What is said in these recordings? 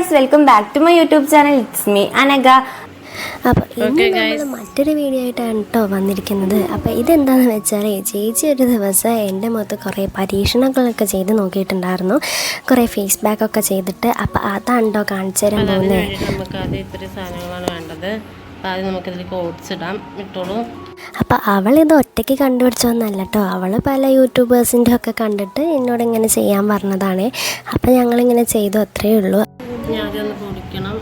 Guys welcome back to my YouTube channel it's me Anagha അപ്പോൾ ഇന്ന് നമ്മൾ മറ്റൊരു വീഡിയോ ആയിട്ടാണ് കേട്ടോ വന്നിരിക്കുന്നത്. അപ്പോൾ ഇതെന്താണെന്ന് വെച്ചാൽ ചേച്ചി ഒരു ദിവസം എന്റെ മുഖത്ത് കുറേ പരീക്ഷണങ്ങളൊക്കെ ചെയ്ത് നോക്കിയിട്ടുണ്ടായിരുന്നു. കുറേ ഫേസ് ബാക്ക് ഒക്കെ ചെയ്തിട്ട്. അപ്പോൾ അതാണ് കേട്ടോ കാണിച്ചു തരാൻ പോകുന്നത്. നമുക്ക് ഇത്ര സാധനങ്ങളാണ് വേണ്ടത്. അപ്പോൾ ആദ്യം നമുക്കിതിലേക്ക് ഓട്സ് ഇടാം. ഇട്ടോളൂ. അപ്പോൾ അവൾ ഇത് ഒറ്റയ്ക്ക് കണ്ടുപിടിച്ചൊന്നല്ല കേട്ടോ അവൾ പല യൂട്യൂബേഴ്സിന്റെ ഒക്കെ കണ്ടിട്ട് എന്നോട് ഇങ്ങനെ ചെയ്യാൻ പറഞ്ഞതാണ്. അപ്പോൾ ഞങ്ങളിങ്ങനെ ചെയ്തു അത്രയേ ഉള്ളൂ. പൊടിക്കണം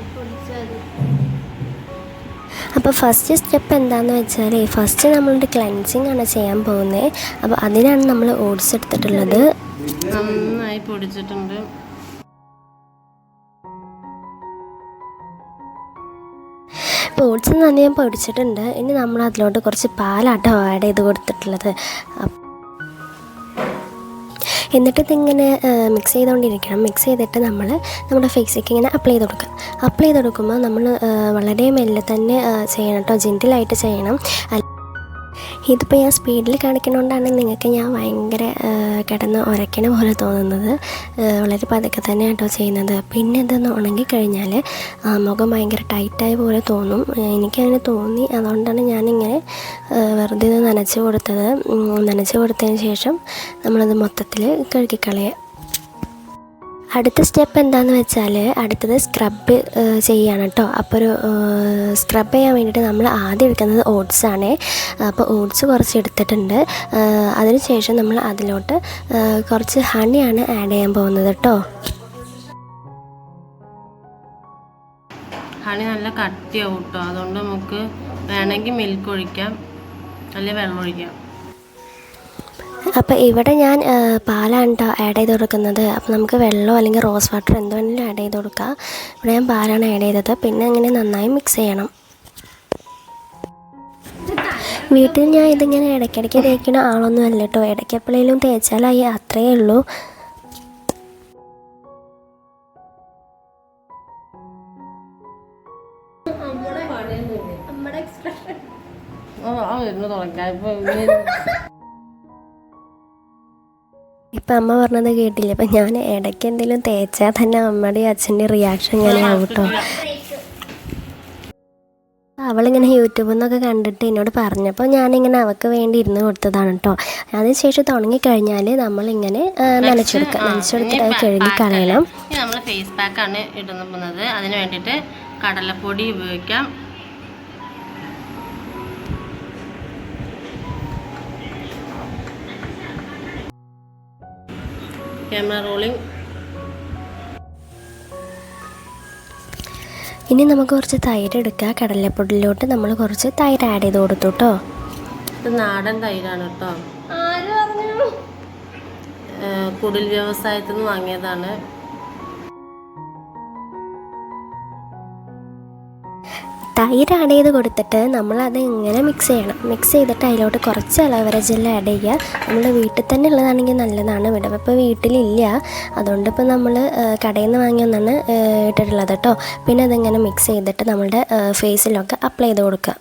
അപ്പോൾ ഫസ്റ്റ് സ്റ്റെപ്പ് എന്താണെന്ന് വെച്ചാൽ ഫസ്റ്റ് നമ്മളൊരു ക്ലൻസിങ് ആണ് ചെയ്യാൻ പോകുന്നത്. അപ്പോൾ അതിനാണ് നമ്മൾ ഓട്സ് എടുത്തിട്ടുള്ളത്. നന്നായി പൊടിച്ചിട്ടുണ്ട്. ഇപ്പോൾ ഓട്സ് നന്നായി പൊടിച്ചിട്ടുണ്ട്. ഇനി നമ്മൾ അതിലോട്ട് കുറച്ച് പാലാട്ടോ ആഡ് ചെയ്ത് കൊടുത്തിട്ടുള്ളത്. എന്നിട്ട് ഇതിങ്ങനെ മിക്സ് ചെയ്തുകൊണ്ടിരിക്കണം മിക്സ് ചെയ്തിട്ട് നമ്മൾ നമ്മുടെ ഫേസിലേക്ക് ഇങ്ങനെ അപ്ലൈ ചെയ്ത് കൊടുക്കുക. അപ്ലൈ ചെയ്ത് കൊടുക്കുമ്പോൾ നമ്മൾ വളരെ മെല്ലെ തന്നെ ചെയ്യണം കേട്ടോ ജെന്റിലായിട്ട് ചെയ്യണം. ഇതിപ്പോൾ ഞാൻ സ്പീഡിൽ കാണിക്കുന്നതുകൊണ്ടാണ് നിങ്ങൾക്ക് ഞാൻ ഭയങ്കര കിടന്ന് ഉരയ്ക്കണ പോലെ തോന്നുന്നത്. വളരെ പതുക്കെ തന്നെ കേട്ടോ ചെയ്യുന്നത്. പിന്നെ ഇതൊന്ന് ഉണങ്ങി കഴിഞ്ഞാൽ മുഖം ഭയങ്കര ടൈറ്റായ പോലെ തോന്നും. എനിക്കങ്ങനെ തോന്നി. അതുകൊണ്ടാണ് ഞാനിങ്ങനെ വെറുതെ ഇത് നനച്ച് കൊടുത്തത്. നനച്ച് കൊടുത്തതിന് ശേഷം നമ്മളത് മൊത്തത്തിൽ കഴുകിക്കളയുക അടുത്ത സ്റ്റെപ്പ് എന്താണെന്ന് വെച്ചാൽ അടുത്തത് സ്ക്രബ് ചെയ്യാണ് കേട്ടോ അപ്പോൾ ഒരു സ്ക്രബ് ചെയ്യാൻ വേണ്ടിയിട്ട് നമ്മൾ ആദ്യം എടുക്കുന്നത് ഓട്സ് ആണ്. അപ്പോൾ ഓട്സ് കുറച്ച് എടുത്തിട്ടുണ്ട്. അതിനുശേഷം നമ്മൾ അതിലോട്ട് കുറച്ച് ഹണിയാണ് ആഡ് ചെയ്യാൻ പോകുന്നത് കേട്ടോ ഹണി നല്ല കട്ടിയാവും കേട്ടോ അതുകൊണ്ട് നമുക്ക് വേണമെങ്കിൽ മിൽക്ക് ഒഴിക്കാം. അല്ലെങ്കിൽ വെള്ളം ഒഴിക്കാം. അപ്പോൾ ഇവിടെ ഞാൻ പാലാണ് കേട്ടോ ആഡ് ചെയ്ത് കൊടുക്കുന്നത്. അപ്പോൾ നമുക്ക് വെള്ളമോ അല്ലെങ്കിൽ റോസ് വാട്ടർ എന്ത് വേണമെങ്കിലും ആഡ് ചെയ്ത് കൊടുക്കാം. ഇവിടെ ഞാൻ പാലാണ് ആഡ് ചെയ്തത്. പിന്നെ ഇങ്ങനെ നന്നായി മിക്സ് ചെയ്യണം. വീട്ടിൽ ഞാൻ ഇതിങ്ങനെ ഇടയ്ക്കിടയ്ക്ക് തേക്കണ ആളൊന്നും അല്ല കേട്ടോ ഇടയ്ക്ക് എപ്പോഴേലും തേച്ചാലായി അത്രയേ ഉള്ളൂ. ഓ ആ വരുന്നു തുടങ്ങാ. ഇപ്പോൾ ഇപ്പം അമ്മ പറഞ്ഞത് കേട്ടില്ല? അപ്പം ഞാൻ ഇടയ്ക്ക് എന്തെങ്കിലും തേച്ചാൽ തന്നെ അമ്മയുടെയും അച്ഛന്റെ റിയാക്ഷൻ ഇങ്ങനെയാവും കേട്ടോ അവളിങ്ങനെ യൂട്യൂബിൽ നിന്നൊക്കെ കണ്ടിട്ട് എന്നോട് പറഞ്ഞപ്പോൾ ഞാനിങ്ങനെ അവൾക്ക് വേണ്ടി ഇരുന്ന് കൊടുത്തതാണ് കേട്ടോ. അതിനുശേഷം തുടങ്ങിക്കഴിഞ്ഞാൽ നമ്മളിങ്ങനെ നനച്ചെടുക്കുക നനച്ചെടുത്തിട്ട് അത് കഴുകി കളയണം. നമ്മൾ ഫേസ് പാക്കാണ് ഇടുന്ന പോകുന്നത് അതിന് വേണ്ടിയിട്ട് കടലപ്പൊടി ഉപയോഗിക്കാം. ക്യാമറ റോളിംഗ് ഇനി നമുക്ക് കുറച്ച് തൈര് എടുക്കുക കടലപ്പൊടിയിലോട്ട് നമ്മൾ കുറച്ച് തൈര് ആഡ് ചെയ്ത് കൊടുത്തു കേട്ടോ ഇത് നാടൻ തൈരാണ് കേട്ടോ കുടിൽ വ്യവസായത്തിൽ നിന്ന് വാങ്ങിയതാണ്. തൈര് ആഡ് ചെയ്ത് കൊടുത്തിട്ട് നമ്മളത് ഇങ്ങനെ മിക്സ് ചെയ്യണം. മിക്സ് ചെയ്തിട്ട് അതിലോട്ട് കുറച്ച് അലോവേര ജെല്ല് ആഡ് ചെയ്യുക. നമ്മുടെ വീട്ടിൽ തന്നെ ഉള്ളതാണെങ്കിൽ നല്ലതാണ് ഇവിടെ ഇപ്പോൾ വീട്ടിലില്ല. അതുകൊണ്ട് ഇപ്പോൾ നമ്മൾ കടയിൽ നിന്ന് വാങ്ങിയൊന്നാണ് ഇട്ടിട്ടുള്ളത് കേട്ടോ പിന്നെ അതിങ്ങനെ മിക്സ് ചെയ്തിട്ട് നമ്മുടെ ഫേസിലൊക്കെ അപ്ലൈ ചെയ്ത് കൊടുക്കുക.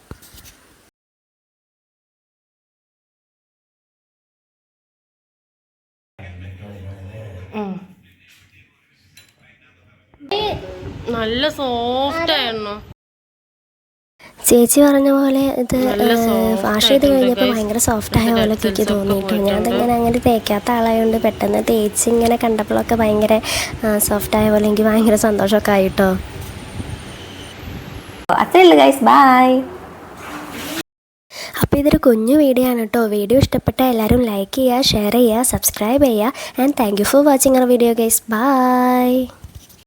നല്ല സോഫ്റ്റ് ആയിരുന്നു. ചേച്ചി പറഞ്ഞ പോലെ ഇത് വാഷ് ചെയ്ത് കഴിഞ്ഞപ്പോൾ. ഭയങ്കര സോഫ്റ്റ് ആയ പോലെ എനിക്ക് തോന്നിയിട്ടു. അതങ്ങനെ അങ്ങനെ തേക്കാത്ത ആളായതുകൊണ്ട് പെട്ടെന്ന് തേച്ച് ഇങ്ങനെ കണ്ടപ്പോഴൊക്കെ ഭയങ്കര സോഫ്റ്റ് ആയ പോലെ എനിക്ക് ഭയങ്കര സന്തോഷമൊക്കെ ആയിട്ടോ. അത്രേ ഉള്ളൂ ഗൈസ് ബൈ അപ്പോൾ ഇതൊരു കുഞ്ഞു വീഡിയോ ആണ് കേട്ടോ വീഡിയോ ഇഷ്ടപ്പെട്ട എല്ലാവരും ലൈക്ക് ചെയ്യുക ഷെയർ ചെയ്യുക സബ്സ്ക്രൈബ് ചെയ്യുക and thank you for watching our video guys bye